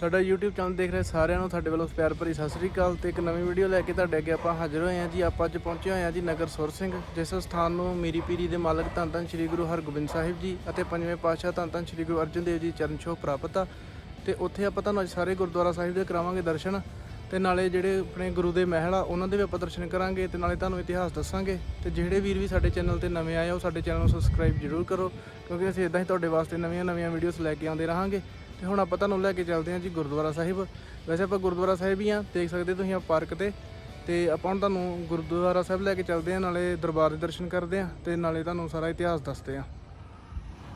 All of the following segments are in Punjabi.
ਸਾਡਾ YouTube ਚੈਨਲ ਦੇਖ ਰਹੇ ਸਾਰਿਆਂ ਨੂੰ ਸਾਡੇ ਵੱਲੋਂ ਪਿਆਰ ਭਰੀ ਸਤਿ ਸ੍ਰੀ ਅਕਾਲ ਤੇ ਇੱਕ ਨਵੀਂ ਵੀਡੀਓ ਲੈ ਕੇ ਤੁਹਾਡੇ ਅੱਗੇ ਆਪਾਂ ਹਾਜ਼ਰ ਹੋਏ ਹਾਂ ਜੀ। ਆਪਾਂ ਅੱਜ ਪਹੁੰਚੇ ਹੋਏ ਹਾਂ ਜੀ ਨਗਰ ਸੁਰ ਸਿੰਘ, ਜਿਸ ਸਥਾਨ ਨੂੰ ਮੀਰੀ ਪੀਰੀ ਦੇ ਮਾਲਕ ਧੰਨ ਧੰਨ ਸ੍ਰੀ ਗੁਰੂ ਹਰਗੋਬਿੰਦ ਸਾਹਿਬ ਜੀ ਅਤੇ ਪੰਜਵੇਂ ਪਾਤਸ਼ਾਹ ਧੰਨ ਧੰਨ ਸ੍ਰੀ ਗੁਰੂ ਅਰਜਨ ਦੇਵ ਜੀ ਚਰਨ ਛੋਹ ਪ੍ਰਾਪਤ ਆ। ਤੇ ਉੱਥੇ ਆਪਾਂ ਤੁਹਾਨੂੰ ਅੱਜ ਸਾਰੇ ਗੁਰਦੁਆਰਾ ਸਾਹਿਬ ਦੇ ਕਰਾਵਾਂਗੇ ਦਰਸ਼ਨ ਤੇ ਨਾਲੇ ਜਿਹੜੇ ਆਪਣੇ ਗੁਰੂ ਦੇ ਮਹਿਲ ਆ, ਉਹਨਾਂ ਦੇ ਵੀ ਆਪਾਂ ਦਰਸ਼ਨ ਕਰਾਂਗੇ ਤੇ ਨਾਲੇ ਤੁਹਾਨੂੰ ਇਤਿਹਾਸ ਦੱਸਾਂਗੇ। ਤੇ ਜਿਹੜੇ ਵੀਰ ਵੀ ਸਾਡੇ ਚੈਨਲ ਤੇ ਨਵੇਂ ਆਏ ਹੋ ਸਾਡੇ ਚੈਨਲ ਨੂੰ ਸਬਸਕ੍ਰਾਈਬ ਜ਼ਰੂਰ ਕਰੋ, ਕਿਉਂਕਿ ਅਸੀਂ ਇਦਾਂ ਹੀ ਤੁਹਾਡੇ ਵਾਸਤੇ ਨਵੀਆਂ-ਨਵੀਆਂ ਵੀਡੀਓਜ਼ ਲੈ ਕੇ ਆਉਂਦੇ ਰਹਾਂਗੇ। ਤੇ ਹੁਣ ਆਪਾਂ ਤੁਹਾਨੂੰ ਲੈ ਕੇ ਚੱਲਦੇ ਹਾਂ ਜੀ ਗੁਰਦੁਆਰਾ ਸਾਹਿਬ। ਵੈਸੇ ਆਪਾਂ ਗੁਰਦੁਆਰਾ ਸਾਹਿਬ ਹੀ ਆ ਦੇਖ ਸਕਦੇ ਤੁਸੀਂ ਆ ਪਾਰਕ ਤੇ। ਤੇ ਆਪਾਂ ਹੁਣ ਤੁਹਾਨੂੰ ਗੁਰਦੁਆਰਾ ਸਾਹਿਬ ਲੈ ਕੇ ਚੱਲਦੇ ਹਾਂ, ਨਾਲੇ ਦਰਬਾਰ ਦੇ ਦਰਸ਼ਨ ਕਰਦੇ ਹਾਂ ਤੇ ਨਾਲੇ ਤੁਹਾਨੂੰ ਸਾਰਾ ਇਤਿਹਾਸ ਦੱਸਦੇ ਹਾਂ।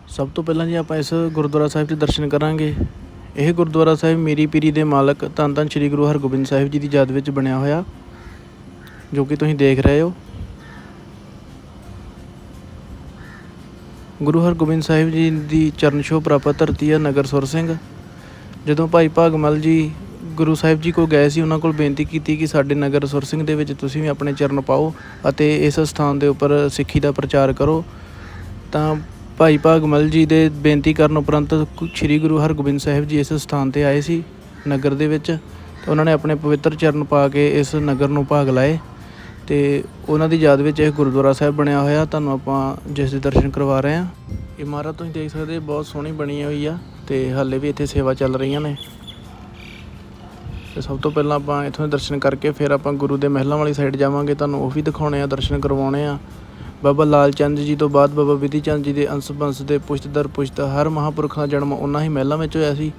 ਸਭ ਤੋਂ ਪਹਿਲਾਂ ਜੀ ਆਪਾਂ ਇਸ ਗੁਰਦੁਆਰਾ ਸਾਹਿਬ ਦੇ ਦਰਸ਼ਨ ਕਰਾਂਗੇ। ਇਹ ਗੁਰਦੁਆਰਾ ਸਾਹਿਬ ਮੇਰੀ ਪੀਰੀ ਦੇ ਮਾਲਕ ਧੰਨ ਧੰਨ ਸ੍ਰੀ ਗੁਰੂ ਹਰਗੋਬਿੰਦ ਸਾਹਿਬ ਜੀ ਦੀ ਯਾਦ ਵਿੱਚ ਬਣਿਆ ਹੋਇਆ, ਜੋ ਕਿ ਤੁਸੀਂ ਦੇਖ ਰਹੇ ਹੋ। ਗੁਰੂ ਹਰਗੋਬਿੰਦ ਸਾਹਿਬ ਜੀ ਦੀ ਚਰਨ ਛੋਹ ਪ੍ਰਾਪਤ ਧਰਤੀ ਹੈ ਨਗਰ ਸੁਰ ਸਿੰਘ। ਜਦੋਂ ਭਾਈ ਭਾਗਮਲ ਜੀ ਗੁਰੂ ਸਾਹਿਬ ਜੀ ਕੋਲ ਗਏ ਸੀ, ਉਹਨਾਂ ਕੋਲ ਬੇਨਤੀ ਕੀਤੀ ਕਿ ਸਾਡੇ ਨਗਰ ਸੁਰ ਸਿੰਘ ਦੇ ਵਿੱਚ ਤੁਸੀਂ ਵੀ ਆਪਣੇ ਚਰਨ ਪਾਓ ਅਤੇ ਇਸ ਸਥਾਨ ਦੇ ਉੱਪਰ ਸਿੱਖੀ ਦਾ ਪ੍ਰਚਾਰ ਕਰੋ। ਤਾਂ ਭਾਈ ਭਾਗਮਲ ਜੀ ਦੇ ਬੇਨਤੀ ਕਰਨ ਉਪਰੰਤ ਸ੍ਰੀ ਗੁਰੂ ਹਰਗੋਬਿੰਦ ਸਾਹਿਬ ਜੀ ਇਸ ਸਥਾਨ ਤੇ ਆਏ ਸੀ ਨਗਰ ਦੇ ਵਿੱਚ। ਤੇ ਉਹਨਾਂ ਨੇ ਆਪਣੇ ਪਵਿੱਤਰ ਚਰਨ ਪਾ ਕੇ ਇਸ ਨਗਰ ਨੂੰ ਭਾਗ ਲਾਏ। ਅਤੇ ਉਹਨਾਂ ਦੀ ਯਾਦ ਵਿੱਚ ਇਹ ਗੁਰਦੁਆਰਾ ਸਾਹਿਬ ਬਣਿਆ ਹੋਇਆ, ਤੁਹਾਨੂੰ ਆਪਾਂ ਜਿਸ ਦੇ ਦਰਸ਼ਨ ਕਰਵਾ ਰਹੇ ਹਾਂ। ਇਮਾਰਤ ਤੁਸੀਂ ਦੇਖ ਸਕਦੇ ਬਹੁਤ ਸੋਹਣੀ ਬਣੀ ਹੋਈ ਆ ਤੇ ਹਾਲੇ ਵੀ ਇੱਥੇ ਸੇਵਾ ਚੱਲ ਰਹੀਆਂ ਨੇ। ਤੇ ਸਭ ਤੋਂ ਪਹਿਲਾਂ ਆਪਾਂ ਇੱਥੋਂ ਦੇ ਦਰਸ਼ਨ ਕਰਕੇ ਫਿਰ ਆਪਾਂ ਗੁਰੂ ਦੇ ਮਹਿਲਾਂ ਵਾਲੀ ਸਾਈਡ ਜਾਵਾਂਗੇ, ਤੁਹਾਨੂੰ ਉਹ ਵੀ ਦਿਖਾਉਣੇ ਆ, ਦਰਸ਼ਨ ਕਰਵਾਉਣੇ ਆ। ਬਾਬਾ ਲਾਲ ਚੰਦ ਜੀ ਤੋਂ ਬਾਅਦ ਬਾਬਾ ਵਿਧੀ ਚੰਦ ਜੀ ਦੇ ਅੰਸ਼ ਬੰਸ ਦੇ ਪੁਸ਼ਤ ਦਰ ਪੁਸ਼ਤ ਹਰ ਮਹਾਂਪੁਰਖ ਦਾ ਜਨਮ ਉਹਨਾਂ ਹੀ ਮਹਿਲਾਂ ਵਿੱਚ ਹੋਇਆ ਸੀ।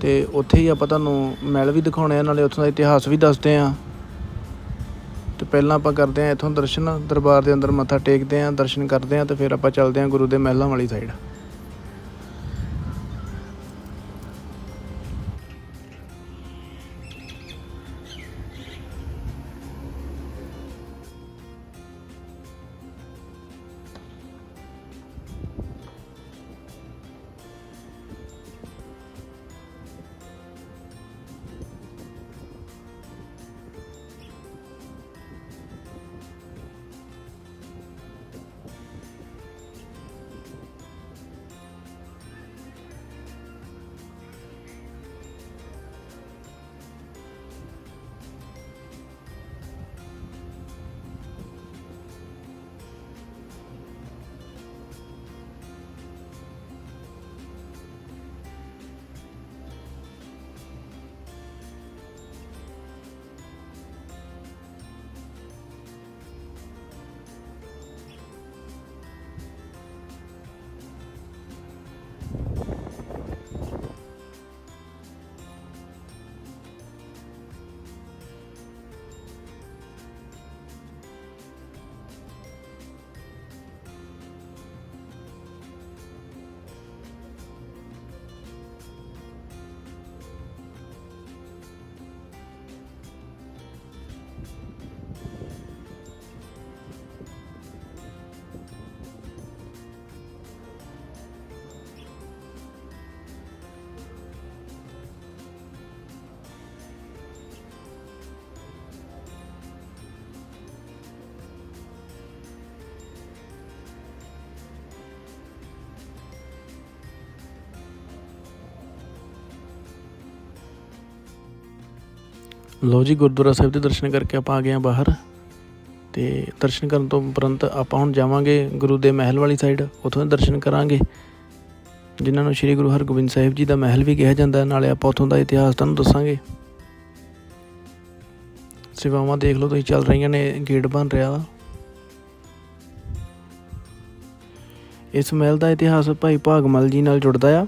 ਤੇ ਉੱਥੇ ਹੀ ਆਪਾਂ ਤੁਹਾਨੂੰ ਮਹਿਲ ਵੀ ਦਿਖਾਉਣੇ ਆ, ਨਾਲੇ ਉੱਥੋਂ ਦਾ ਇਤਿਹਾਸ ਵੀ ਦੱਸਦੇ ਆ। ਤੇ ਪਹਿਲਾਂ ਆਪਾਂ ਕਰਦੇ ਆ ਇੱਥੋਂ ਦਰਸ਼ਨ, ਦਰਬਾਰ ਦੇ ਅੰਦਰ ਮੱਥਾ ਟੇਕਦੇ ਆ ਦਰਸ਼ਨ ਕਰਦੇ ਆ ਤੇ ਫਿਰ ਆਪਾਂ ਚੱਲਦੇ ਆ ਗੁਰੂ ਦੇ ਮਹਿਲਾਂ ਵਾਲੀ ਸਾਈਡ ਲਓ ਜੀ, ਗੁਰਦੁਆਰਾ ਸਾਹਿਬ ਦੇ ਦਰਸ਼ਨ ਕਰਕੇ ਆਪਾਂ ਆ ਗਏ ਹਾਂ ਬਾਹਰ ਤੇ ਦਰਸ਼ਨ ਕਰਨ ਤੋਂ ਉਪਰੰਤ ਆਪਾਂ ਹੁਣ ਜਾਵਾਂਗੇ ਗੁਰੂ ਦੇ ਮਹਿਲ ਵਾਲੀ ਸਾਈਡ ਉੱਥੋਂ ਦੇ ਦਰਸ਼ਨ ਕਰਾਂਗੇ, ਜਿਨ੍ਹਾਂ ਨੂੰ ਸ੍ਰੀ ਗੁਰੂ ਹਰਗੋਬਿੰਦ ਸਾਹਿਬ ਜੀ ਦਾ ਮਹਿਲ ਵੀ ਕਿਹਾ ਜਾਂਦਾ ਹੈ, ਨਾਲੇ ਆਪਾਂ ਉੱਥੋਂ ਦਾ ਇਤਿਹਾਸ ਤੁਹਾਨੂੰ ਦੱਸਾਂਗੇ। ਸੇਵਾਵਾਂ ਦੇਖ ਲਓ ਤੁਸੀਂ, ਚੱਲ ਰਹੀਆਂ ਨੇ, ਗੇਟ ਬਣ ਰਿਹਾ ਵਾ। ਇਸ ਮਹਿਲ ਦਾ ਇਤਿਹਾਸ ਭਾਈ ਭਾਗਮਲ ਜੀ ਨਾਲ ਜੁੜਦਾ ਆ।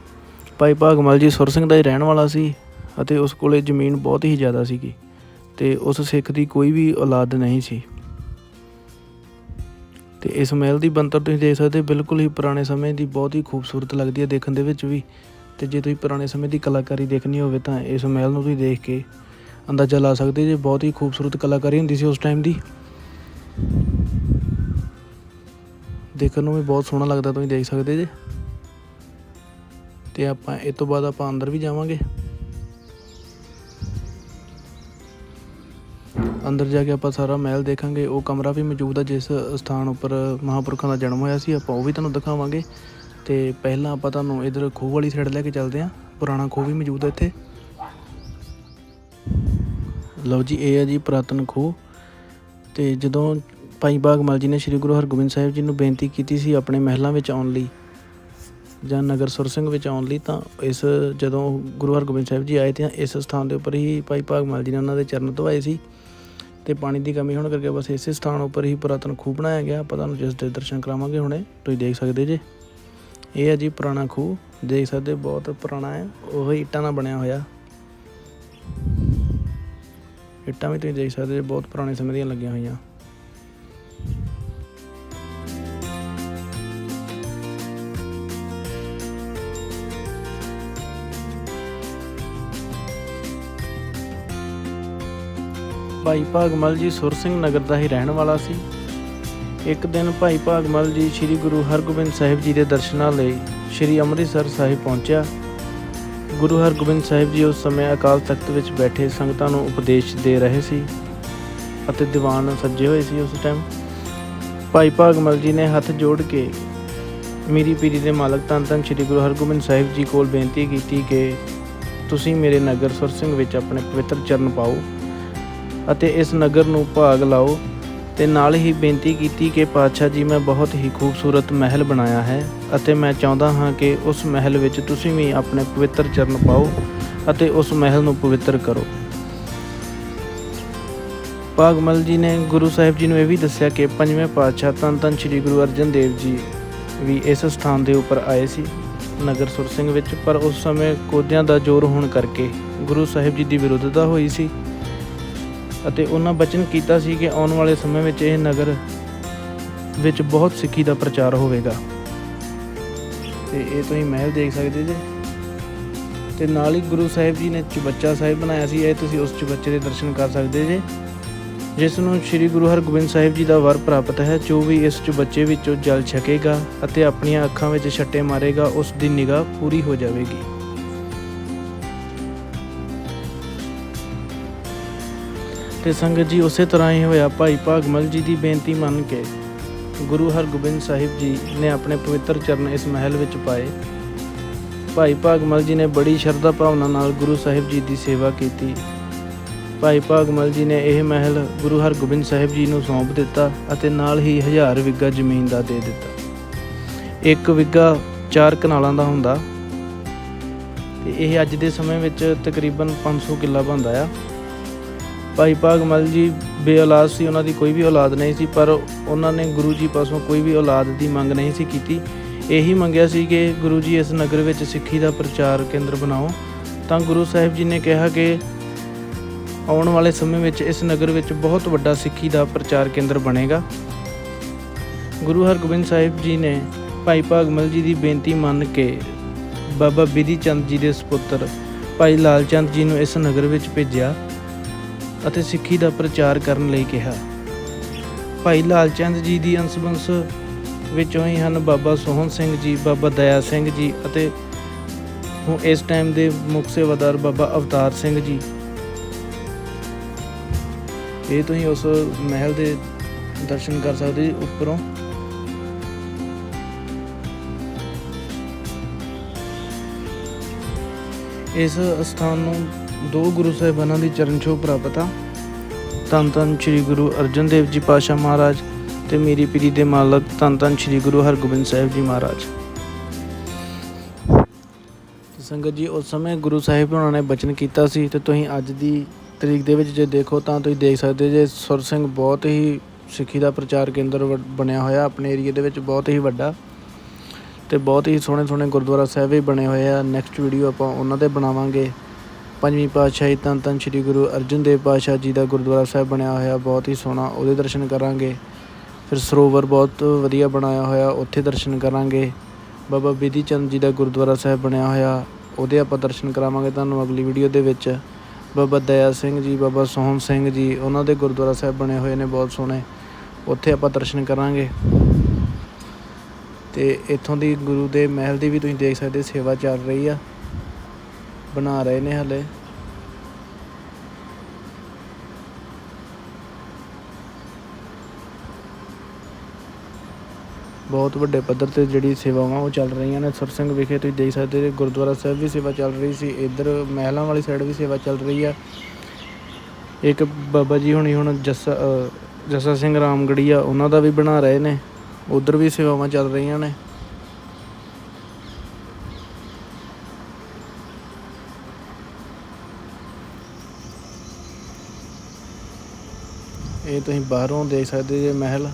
ਭਾਈ ਭਾਗਮਲ ਜੀ ਸੁਰ ਸਿੰਘ ਦਾ ਹੀ ਰਹਿਣ ਵਾਲਾ ਸੀ ਅਤੇ ਉਸ ਕੋਲੇ ਜ਼ਮੀਨ ਬਹੁਤ ਹੀ ਜ਼ਿਆਦਾ ਸੀਗੀ। ਤੇ ਉਸ ਸਿੱਖ ਦੀ ਕੋਈ ਵੀ ਔਲਾਦ ਨਹੀਂ ਸੀ। ਤੇ ਇਸ ਮਹਿਲ ਦੀ ਬਣਤਰ ਤੁਸੀਂ ਦੇਖ ਸਕਦੇ ਬਿਲਕੁਲ ਹੀ ਪੁਰਾਣੇ ਸਮੇਂ ਦੀ ਬਹੁਤ ਹੀ ਖੂਬਸੂਰਤ ਲੱਗਦੀ ਹੈ ਦੇਖਣ ਦੇ ਵਿੱਚ ਵੀ। ਤੇ ਜੇ ਤੁਸੀਂ ਪੁਰਾਣੇ ਸਮੇਂ ਦੀ ਕਲਾਕਾਰੀ ਦੇਖਣੀ ਹੋਵੇ ਤਾਂ ਇਸ ਮਹਿਲ ਨੂੰ ਤੁਸੀਂ ਦੇਖ ਕੇ ਅੰਦਾਜ਼ਾ ਲਾ ਸਕਦੇ ਜੇ ਬਹੁਤ ਹੀ ਖੂਬਸੂਰਤ ਕਲਾਕਾਰੀ ਹੁੰਦੀ ਸੀ ਉਸ ਟਾਈਮ ਦੀ। ਦੇਖਣ ਨੂੰ ਵੀ ਬਹੁਤ ਸੋਹਣਾ ਲੱਗਦਾ ਤੁਸੀਂ ਦੇਖ ਸਕਦੇ ਜੇ। ਤੇ ਆਪਾਂ, ਇਹ ਤੋਂ ਬਾਅਦ ਆਪਾਂ ਅੰਦਰ ਵੀ ਜਾਵਾਂਗੇ। ਅੰਦਰ ਜਾ ਕੇ ਆਪਾਂ ਸਾਰਾ ਮਹਿਲ ਦੇਖਾਂਗੇ, ਉਹ ਕਮਰਾ ਵੀ ਮੌਜੂਦ ਹੈ ਜਿਸ ਸਥਾਨ ਉੱਪਰ ਮਹਾਂਪੁਰਖਾਂ ਦਾ ਜਨਮ ਹੋਇਆ ਸੀ, ਆਪਾਂ ਉਹ ਵੀ ਤੁਹਾਨੂੰ ਦਿਖਾਵਾਂਗੇ। ਤੇ ਪਹਿਲਾਂ ਆਪਾਂ ਤੁਹਾਨੂੰ ਇਧਰ ਖੂਹ ਵਾਲੀ ਸਾਈਡ ਲੈ ਕੇ ਚੱਲਦੇ ਹਾਂ ਪੁਰਾਣਾ ਖੂਹ ਵੀ ਮੌਜੂਦ ਹੈ ਇੱਥੇ। ਲਓ ਜੀ, ਇਹ ਹੈ ਜੀ ਪੁਰਾਤਨ ਖੂਹ। ਤੇ ਜਦੋਂ ਭਾਈ ਬਾਗਮਲ ਜੀ ਨੇ ਸ੍ਰੀ ਗੁਰੂ ਹਰਗੋਬਿੰਦ ਸਾਹਿਬ ਜੀ ਨੂੰ ਬੇਨਤੀ ਕੀਤੀ ਸੀ ਆਪਣੇ ਮਹਿਲਾਂ ਵਿੱਚ ਆਉਣ ਲਈ ਜਾਂ ਨਗਰ ਸੁਰ ਸਿੰਘ ਵਿੱਚ ਆਉਣ ਲਈ, ਤਾਂ ਇਸ ਜਦੋਂ ਗੁਰੂ ਹਰਗੋਬਿੰਦ ਸਾਹਿਬ ਜੀ ਆਏ ਤਾਂ ਇਸ ਸਥਾਨ ਦੇ ਉੱਪਰ ਹੀ ਭਾਈ ਭਾਗਮਲ ਜੀ ਨੇ ਉਹਨਾਂ ਦੇ ਚਰਨ ਧੋਏ ਸੀ। ਤੇ ਪਾਣੀ ਦੀ ਕਮੀ ਹੋਣ ਕਰਕੇ ਬਸ ਇਸੇ ਸਥਾਨ ਉੱਪਰ ਹੀ ਪੁਰਾਤਨ ਖੂਹ ਬਣਾਇਆ ਗਿਆ। ਆਪਾਂ ਤੁਹਾਨੂੰ ਜਿਸ ਦੇ ਦਰਸ਼ਨ ਕਰਾਵਾਂਗੇ ਹੁਣੇ, ਤੁਸੀਂ ਦੇਖ ਸਕਦੇ ਜੇ। ਇਹ ਹੈ ਜੀ ਪੁਰਾਣਾ ਖੂਹ, ਦੇਖ ਸਕਦੇ ਬਹੁਤ ਪੁਰਾਣਾ ਹੈ, ਉਹ ਇੱਟਾਂ ਨਾਲ ਬਣਿਆ ਹੋਇਆ। ਇੱਟਾਂ ਵੀ ਤੁਸੀਂ ਦੇਖ ਸਕਦੇ ਜੇ, ਬਹੁਤ ਪੁਰਾਣੇ ਸਮੇਂ ਦੀਆਂ ਲੱਗੀਆਂ ਹੋਈਆਂ। ਭਾਈ ਭਾਗਮਲ ਜੀ ਸੁਰ ਸਿੰਘ ਨਗਰ ਦਾ ਹੀ ਰਹਿਣ ਵਾਲਾ ਸੀ। ਇੱਕ ਦਿਨ ਭਾਈ ਭਾਗਮਲ ਜੀ ਸ੍ਰੀ ਗੁਰੂ ਹਰਗੋਬਿੰਦ ਸਾਹਿਬ ਜੀ ਦੇ ਦਰਸ਼ਨਾਂ ਲਈ ਸ੍ਰੀ ਅੰਮ੍ਰਿਤਸਰ ਸਾਹਿਬ ਪਹੁੰਚਿਆ। ਗੁਰੂ ਹਰਗੋਬਿੰਦ ਸਾਹਿਬ ਜੀ ਉਸ ਸਮੇਂ ਅਕਾਲ ਤਖਤ ਵਿੱਚ ਬੈਠੇ ਸੰਗਤਾਂ ਨੂੰ ਉਪਦੇਸ਼ ਦੇ ਰਹੇ ਸੀ ਅਤੇ ਦੀਵਾਨ ਸੱਜੇ ਹੋਏ ਸੀ ਉਸ ਟਾਈਮ ਭਾਈ ਭਾਗਮਲ ਜੀ ਨੇ ਹੱਥ ਜੋੜ ਕੇ ਮੇਰੀ ਪੀਰੀ ਦੇ ਮਾਲਕ ਧੰਨ ਧੰਨ ਸ੍ਰੀ ਗੁਰੂ ਹਰਗੋਬਿੰਦ ਸਾਹਿਬ ਜੀ ਕੋਲ ਬੇਨਤੀ ਕੀਤੀ ਕਿ ਤੁਸੀਂ ਮੇਰੇ ਨਗਰ ਸੁਰ ਸਿੰਘ ਵਿੱਚ ਆਪਣੇ ਪਵਿੱਤਰ ਚਰਨ ਪਾਓ। ਅਤੇ ਇਸ ਨਗਰ ਨੂੰ ਭਾਗ ਲਾਓ ਤੇ ਨਾਲ ਹੀ ਬੇਨਤੀ ਕੀਤੀ ਕਿ ਪਾਤਸ਼ਾਹ ਜੀ, ਮੈਂ ਬਹੁਤ ਹੀ ਖੂਬਸੂਰਤ ਮਹਿਲ ਬਣਾਇਆ ਹੈ ਅਤੇ ਮੈਂ ਚਾਹੁੰਦਾ ਹਾਂ ਕਿ ਉਸ ਮਹਿਲ ਵਿੱਚ ਤੁਸੀਂ ਵੀ ਆਪਣੇ ਪਵਿੱਤਰ ਚਰਨ ਪਾਓ ਅਤੇ ਉਸ ਮਹਿਲ ਨੂੰ ਪਵਿੱਤਰ ਕਰੋ। ਭਾਗਮਲ ਜੀ ਨੇ ਗੁਰੂ ਸਾਹਿਬ ਜੀ ਨੂੰ ਇਹ ਵੀ ਦੱਸਿਆ ਕਿ ਪੰਜਵੇਂ ਪਾਤਸ਼ਾਹ ਧੰਨ ਧੰਨ ਸ੍ਰੀ ਗੁਰੂ ਅਰਜਨ ਦੇਵ ਜੀ ਵੀ ਇਸ ਸਥਾਨ ਦੇ ਉੱਪਰ ਆਏ ਸੀ ਨਗਰ ਸੁਰ ਸਿੰਘ ਵਿੱਚ, ਪਰ ਉਸ ਸਮੇਂ ਕੋਦਿਆਂ ਦਾ ਜ਼ੋਰ ਹੋਣ ਕਰਕੇ ਗੁਰੂ ਸਾਹਿਬ ਜੀ ਦੀ ਵਿਰੋਧਤਾ ਹੋਈ ਸੀ ਅਤੇ ਉਹਨਾਂ ਬਚਨ ਕੀਤਾ ਸੀ ਕਿ ਆਉਣ ਵਾਲੇ ਸਮੇਂ ਵਿੱਚ ਇਹ ਨਗਰ ਵਿੱਚ ਬਹੁਤ ਸਿੱਖੀ ਦਾ ਪ੍ਰਚਾਰ ਹੋਵੇਗਾ। ਤੇ ਇਹ ਤੁਸੀਂ ਮਹਿਲ ਦੇਖ ਸਕਦੇ ਜੇ। ਤੇ ਨਾਲ ਹੀ ਗੁਰੂ ਸਾਹਿਬ ਜੀ ਨੇ ਚੁਬੱਚਾ ਸਾਹਿਬ ਬਣਾਇਆ ਸੀ, ਇਹ ਤੁਸੀਂ ਉਸ ਚੁਬੱਚੇ ਦੇ ਦਰਸ਼ਨ ਕਰ ਸਕਦੇ ਜੇ। ਜਿਸ ਨੂੰ ਸ੍ਰੀ ਗੁਰੂ ਹਰਗੋਬਿੰਦ ਸਾਹਿਬ ਜੀ ਦਾ ਵਰ ਪ੍ਰਾਪਤ ਹੈ, ਜੋ ਵੀ ਇਸ ਚੁਬੱਚੇ ਵਿੱਚੋਂ ਜਲ ਛਕੇਗਾ ਅਤੇ ਆਪਣੀਆਂ ਅੱਖਾਂ ਵਿੱਚ ਛੱਟੇ ਮਾਰੇਗਾ, ਉਸ ਦੀ ਨਿਗਾਹ ਪੂਰੀ ਹੋ ਜਾਵੇਗੀ। ਤੇ ਸੰਗਤ ਜੀ, ਉਸੇ ਤਰ੍ਹਾਂ ਹੀ ਹੋਇਆ। ਭਾਈ ਭਾਗਮਲ ਜੀ ਦੀ ਬੇਨਤੀ ਮੰਨ ਕੇ ਗੁਰੂ ਹਰਗੋਬਿੰਦ ਸਾਹਿਬ ਜੀ ਨੇ ਆਪਣੇ ਪਵਿੱਤਰ ਚਰਨ ਇਸ ਮਹਿਲ ਵਿੱਚ ਪਾਏ। ਭਾਈ ਭਾਗਮਲ ਜੀ ਨੇ ਬੜੀ ਸ਼ਰਧਾ ਭਾਵਨਾ ਨਾਲ ਗੁਰੂ ਸਾਹਿਬ ਜੀ ਦੀ ਸੇਵਾ ਕੀਤੀ। ਭਾਈ ਭਾਗਮਲ ਜੀ ਨੇ ਇਹ ਮਹਿਲ ਗੁਰੂ ਹਰਗੋਬਿੰਦ ਸਾਹਿਬ ਜੀ ਨੂੰ ਸੌਂਪ ਦਿੱਤਾ ਅਤੇ ਨਾਲ ਹੀ ਹਜ਼ਾਰ ਵਿੱਗਾ ਜ਼ਮੀਨ ਦਾ ਦੇ ਦਿੱਤਾ। ਇੱਕ ਵਿੱਗਾ ਚਾਰ ਕਨਾਲਾਂ ਦਾ ਹੁੰਦਾ। ਤੇ ਇਹ ਅੱਜ ਦੇ ਸਮੇਂ ਵਿੱਚ ਤਕਰੀਬਨ 500 ਕਿੱਲਾ ਬਣਦਾ ਆ। ਭਾਈ ਭਾਗਮਲ ਜੀ, ਬੇਔਲਾਦ ਸੀ, ਉਹਨਾਂ ਦੀ ਕੋਈ ਵੀ ਔਲਾਦ ਨਹੀਂ ਸੀ, ਪਰ ਉਹਨਾਂ ਨੇ ਗੁਰੂ ਜੀ ਪਾਸੋਂ ਕੋਈ ਵੀ ਔਲਾਦ ਦੀ ਮੰਗ ਨਹੀਂ ਸੀ ਕੀਤੀ। ਇਹੀ ਮੰਗਿਆ ਸੀ ਕਿ ਗੁਰੂ ਜੀ ਇਸ ਨਗਰ ਵਿੱਚ ਸਿੱਖੀ ਦਾ ਪ੍ਰਚਾਰ ਕੇਂਦਰ ਬਣਾਓ ਤਾਂ ਗੁਰੂ ਸਾਹਿਬ ਜੀ ਨੇ ਕਿਹਾ ਕਿ ਆਉਣ ਵਾਲੇ ਸਮੇਂ ਵਿੱਚ ਇਸ ਨਗਰ ਵਿੱਚ ਬਹੁਤ ਵੱਡਾ ਸਿੱਖੀ ਦਾ ਪ੍ਰਚਾਰ ਕੇਂਦਰ ਬਣੇਗਾ। ਗੁਰੂ ਹਰਗੋਬਿੰਦ ਸਾਹਿਬ ਜੀ ਨੇ ਭਾਈ ਭਾਗਮਲ ਜੀ ਦੀ ਬੇਨਤੀ ਮੰਨ ਕੇ ਬਾਬਾ ਬਿਧੀ ਚੰਦ ਜੀ ਦੇ ਸੁਪੁੱਤਰ ਭਾਈ ਲਾਲ ਚੰਦ ਜੀ ਨੂੰ ਇਸ ਨਗਰ ਵਿੱਚ ਭੇਜਿਆ। ਅਤੇ ਸਿੱਖੀ ਦਾ ਪ੍ਰਚਾਰ ਕਰਨ ਲਈ ਕਿਹਾ। ਭਾਈ ਲਾਲਚੰਦ ਜੀ ਦੀ ਅੰਸ਼ ਵਿੱਚੋਂ ਹੀ ਹਨ ਬਾਬਾ ਸੋਹਣ ਸਿੰਘ ਜੀ, ਬਾਬਾ ਦਇਆ ਸਿੰਘ ਜੀ ਅਤੇ ਹੁਣ ਇਸ ਟਾਈਮ ਦੇ ਮੁੱਖ ਸੇਵਾਦਾਰ ਬਾਬਾ ਅਵਤਾਰ ਸਿੰਘ ਜੀ। ਇਹ ਤੁਸੀਂ ਉਸ ਮਹਿਲ ਦੇ ਦਰਸ਼ਨ ਕਰ ਸਕਦੇ ਉੱਪਰੋਂ। ਇਸ ਸਥਾਨ ਨੂੰ ਦੋ ਗੁਰੂ ਸਾਹਿਬਾਨਾਂ ਦੀ ਚਰਨ ਛੋਹ ਪ੍ਰਾਪਤ ਆ। ਧੰਨ ਧੰਨ ਸ੍ਰੀ ਗੁਰੂ ਅਰਜਨ ਦੇਵ ਜੀ ਪਾਸ਼ਾ ਮਹਾਰਾਜ ਤੇ ਮੇਰੀ ਪੀਰੀ ਦੇ ਮਾਲਕ ਧੰਨ ਧੰਨ ਸ੍ਰੀ ਗੁਰੂ ਹਰਗੋਬਿੰਦ ਸਾਹਿਬ ਜੀ ਮਹਾਰਾਜ। ਸੰਗਤ ਜੀ, ਉਸ ਸਮੇਂ ਗੁਰੂ ਸਾਹਿਬ ਉਹਨਾਂ ਨੇ ਬਚਨ ਕੀਤਾ ਸੀ ਤੇ ਤੁਸੀਂ ਅੱਜ ਦੀ ਤਰੀਕ ਦੇ ਵਿੱਚ ਜੇ ਦੇਖੋ ਤਾਂ ਤੁਸੀਂ ਦੇਖ ਸਕਦੇ ਜੇ ਸੁਰ ਸਿੰਘ ਬਹੁਤ ਹੀ ਸਿੱਖੀ ਦਾ ਪ੍ਰਚਾਰ ਕੇਂਦਰ ਵ- ਬਣਿਆ ਹੋਇਆ ਆਪਣੇ ਏਰੀਆ ਦੇ ਵਿੱਚ, ਬਹੁਤ ਹੀ ਵੱਡਾ ਤੇ ਬਹੁਤ ਹੀ ਸੋਹਣੇ ਸੋਹਣੇ ਗੁਰਦੁਆਰਾ ਸਾਹਿਬ ਵੀ ਬਣੇ ਹੋਏ ਆ। ਨੈਕਸਟ ਵੀਡੀਓ ਆਪਾਂ ਉਹਨਾਂ ਤੇ ਬਣਾਵਾਂਗੇ। ਪੰਜਵੀਂ ਪਾਤਸ਼ਾਹੀ ਧੰਨ ਧੰਨ ਸ੍ਰੀ ਗੁਰੂ ਅਰਜਨ ਦੇਵ ਪਾਤਸ਼ਾਹ ਜੀ ਦਾ ਗੁਰਦੁਆਰਾ ਸਾਹਿਬ ਬਣਿਆ ਹੋਇਆ, ਬਹੁਤ ਹੀ ਸੋਹਣਾ, ਉਹਦੇ ਦਰਸ਼ਨ ਕਰਾਂਗੇ। ਫਿਰ ਸਰੋਵਰ ਬਹੁਤ ਵਧੀਆ ਬਣਾਇਆ ਹੋਇਆ, ਉੱਥੇ ਦਰਸ਼ਨ ਕਰਾਂਗੇ। ਬਾਬਾ ਬਿਧੀ ਚੰਦ ਜੀ ਦਾ ਗੁਰਦੁਆਰਾ ਸਾਹਿਬ ਬਣਿਆ ਹੋਇਆ, ਉਹਦੇ ਆਪਾਂ ਦਰਸ਼ਨ ਕਰਾਵਾਂਗੇ ਤੁਹਾਨੂੰ ਅਗਲੀ ਵੀਡੀਓ ਦੇ ਵਿੱਚ। ਬਾਬਾ ਦਇਆ ਸਿੰਘ ਜੀ, ਬਾਬਾ ਸੋਹਣ ਸਿੰਘ ਜੀ, ਉਹਨਾਂ ਦੇ ਗੁਰਦੁਆਰਾ ਸਾਹਿਬ ਬਣੇ ਹੋਏ ਨੇ, ਬਹੁਤ ਸੋਹਣੇ। ਉੱਥੇ ਆਪਾਂ ਦਰਸ਼ਨ ਕਰਾਂਗੇ। ਤੇ ਇੱਥੋਂ ਦੀ ਗੁਰੂ ਦੇ ਮਹਿਲ ਦੀ ਵੀ ਤੁਸੀਂ ਦੇਖ ਸਕਦੇ, ਸੇਵਾ ਚੱਲ ਰਹੀ ਆ। ਬਣਾ ਰਹੇ ਨੇ ਹਲੇ। ਬਹੁਤ ਵੱਡੇ ਪੱਧਰ ਤੇ ਜਿਹੜੀ ਸੇਵਾਵਾਂ ਉਹ ਚੱਲ ਰਹੀਆਂ ਨੇ। ਸਰਸੰਗ ਵਿਖੇ ਤੁਸੀਂ ਦੇਖ ਸਕਦੇ ਹੋ, ਗੁਰਦੁਆਰਾ ਸਾਹਿਬ ਵੀ ਸੇਵਾ ਚੱਲ ਰਹੀ ਸੀ। ਇੱਧਰ ਮਹਿਲਾਂ ਵਾਲੀ ਸਾਈਡ ਵੀ ਸੇਵਾ ਚੱਲ ਰਹੀ ਆ। ਇੱਕ ਬਾਬਾ ਜੀ ਹੁਣੀ ਹੁਣ ਜੱਸਾ ਜੱਸਾ ਸਿੰਘ ਰਾਮਗੜੀਆ, ਉਹਨਾਂ ਦਾ ਵੀ ਬਣਾ ਰਹੇ ਨੇ। ਉਧਰ ਵੀ ਸੇਵਾਵਾਂ ਚੱਲ ਰਹੀਆਂ ਨੇ। ਇਹ ਤੁਸੀਂ ਬਾਹਰੋਂ ਦੇਖ ਸਕਦੇ ਜੇ ਮਹਿਲ।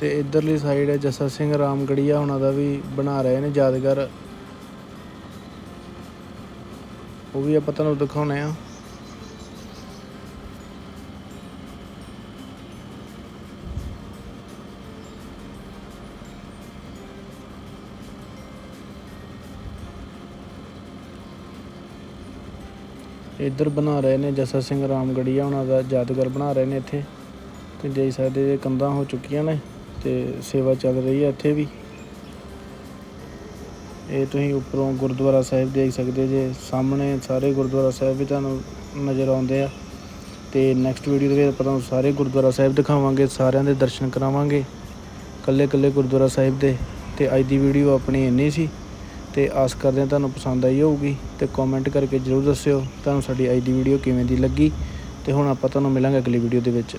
ਤੇ ਇਧਰਲੀ ਸਾਈਡ ਹੈ ਜੱਸਾ ਸਿੰਘ ਰਾਮਗੜੀਆ, ਉਹਨਾਂ ਦਾ ਵੀ ਬਣਾ ਰਹੇ ਨੇ ਯਾਦਗਾਰ। ਉਹ ਵੀ ਆਪਾਂ ਤੁਹਾਨੂੰ ਦਿਖਾਉਣੇ ਆ ਇੱਧਰ ਬਣਾ ਰਹੇ ਨੇ ਜੱਸਾ ਸਿੰਘ ਰਾਮਗੜੀਆ, ਉਹਨਾਂ ਦਾ ਯਾਦਗਾਰ ਬਣਾ ਰਹੇ ਨੇ ਇੱਥੇ। ਤੇ ਦੇਖ ਸਕਦੇ ਜੇ ਕੰਧਾਂ ਹੋ ਚੁੱਕੀਆਂ ਨੇ ਤੇ ਸੇਵਾ ਚੱਲ ਰਹੀ ਹੈ ਇੱਥੇ ਵੀ। ਇਹ ਤੁਸੀਂ ਉੱਪਰੋਂ ਗੁਰਦੁਆਰਾ ਸਾਹਿਬ ਦੇਖ ਸਕਦੇ ਜੇ, ਸਾਹਮਣੇ ਸਾਰੇ ਗੁਰਦੁਆਰਾ ਸਾਹਿਬ ਵੀ ਤੁਹਾਨੂੰ ਨਜ਼ਰ ਆਉਂਦੇ ਆ। ਤੇ ਨੈਕਸਟ ਵੀਡੀਓ ਦੇ ਵਿੱਚ ਆਪਾਂ ਤੁਹਾਨੂੰ ਸਾਰੇ ਗੁਰਦੁਆਰਾ ਸਾਹਿਬ ਦਿਖਾਵਾਂਗੇ, ਸਾਰਿਆਂ ਦੇ ਦਰਸ਼ਨ ਕਰਾਵਾਂਗੇ। ਕੱਲੇ ਕੱਲੇ ਗੁਰਦੁਆਰਾ ਸਾਹਿਬ ਦੇ। ਤੇ ਅੱਜ ਦੀ ਵੀਡੀਓ ਆਪਣੀ ਇੰਨੀ ਸੀ। ਤੇ ਆਸ ਕਰਦੇ ਹਾਂ ਤੁਹਾਨੂੰ ਪਸੰਦ ਆਈ ਹੋਊਗੀ ਤੇ ਕਮੈਂਟ ਕਰਕੇ ਜਰੂਰ ਦੱਸਿਓ ਤੁਹਾਨੂੰ ਸਾਡੀ ਅੱਜ ਦੀ ਵੀਡੀਓ ਕਿਵੇਂ ਦੀ ਲੱਗੀ ਤੇ ਹੁਣ ਆਪਾਂ ਤੁਹਾਨੂੰ ਮਿਲਾਂਗੇ ਅਗਲੀ ਵੀਡੀਓ ਦੇ ਵਿੱਚ।